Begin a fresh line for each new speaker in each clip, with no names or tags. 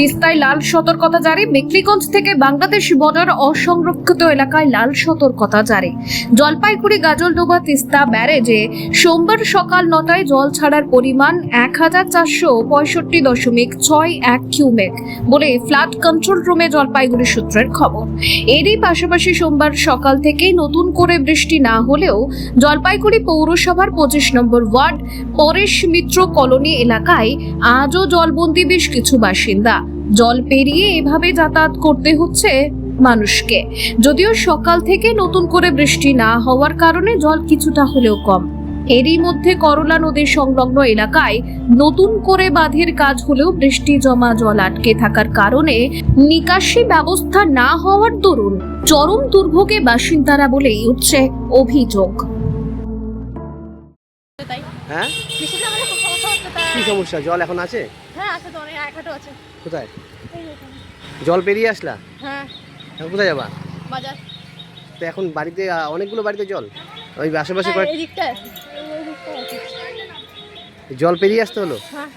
তিস্তায় লাল সতর্কতা জারি। মেকলিগঞ্জ থেকে বাংলাদেশ বর্ডার অসংরক্ষিত এলাকায় লাল সতর্কতা জারি। জলপাইগুড়ি, গাজলডোবা, তিস্তা, ব্যারেজে সোমবার সকাল নটায় জল ছাড়ার পরিমাণ এক হাজার চারশো পঁয়ষট্টি দশমিক ছয় এক কিউমেক বলে ফ্লাড কন্ট্রোল রুমে জলপাইগুড়ি সূত্রের খবর। এরই পাশাপাশি সোমবার সকাল থেকেই নতুন করে বৃষ্টি না হলেও জলপাইগুড়ি পৌরসভার পঁচিশ নম্বর ওয়ার্ড পরেশ মিত্র কলোনি এলাকায় আজও জলবন্দি বেশ কিছু বাসিন্দা। জল পেরিয়ে এভাবে যাতায়াত করতে হচ্ছে মানুষকে। যদিও সকাল থেকে নতুন করে বৃষ্টি না হওয়ার কারণে জল কিছুটা হলেও কম। এরই মধ্যে করলা নদীর সংলগ্ন এলাকায় নতুন করে বাঁধের কাজ হলেও বৃষ্টি জমা জল আটকে থাকার কারণে নিকাশি ব্যবস্থা না হওয়ার দরুন চরম দুর্ভোগে বাসিন্দারা বলেই উঠছে অভিযোগ।
হ্যাঁ?
সমস্যা
কি সমস্যা? জল এখন আছে?
হ্যাঁ আছে তো অনেক এক আছে।
কোথায়। জল পেরিয়ে আসলা?
হ্যাঁ।
এখন কোথায় যাবা?
বাজার।
তো এখন বাড়িতে অনেকগুলো বাড়িতে জল? ওই আশেপাশে
হ্যাঁ,
কয়েক জল পেরিয়ে আসতে হলো?
হ্যাঁ।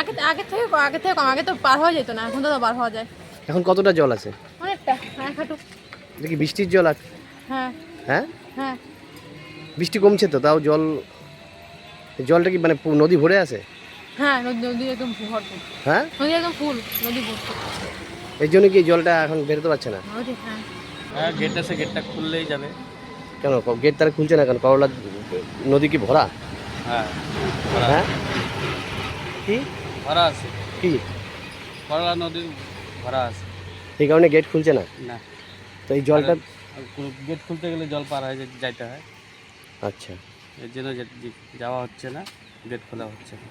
আগে আগে থেকে আগে থেকে কম আগে তো পার হওয়া যেত না এখন তো পার হওয়া যায়।
এখন কতটা জল আছে?
অনেকটা এক হাঁটু
এটা কি বৃষ্টির জল আছে
হ্যাঁ।
হ্যাঁ?
হ্যাঁ।
বৃষ্টি কমছে তো তাও জল জলটা কি মানে পু- নদী ভরে আছে?
হ্যাঁ নদী নদী একদম ভরপুর
হ্যাঁ?
নদী একদম ফুল নদী ভরপুর
এই জন্য কি জলটা এখন বেরোতে পারছে না?
নদী হ্যাঁ।
হ্যাঁ গেট আছে গেটটা খুললেই যাবে।
কেন? গেট তারা খুলছে না কেন? করলা নদী কি ভরা?
হ্যাঁ ভরা
হ্যাঁ? কি?
ভরা আছে।
কি?
করলা নদী ভরা আছে।
এই কারণে গেট খুলছে না?
না।
তো এই জলটা
গেট খুলতে গেলে জল পার হয়ে যে- যাইতে হয়।
আচ্ছা।
এর জন্য যাওয়া হচ্ছে না গেট খোলা হচ্ছে না।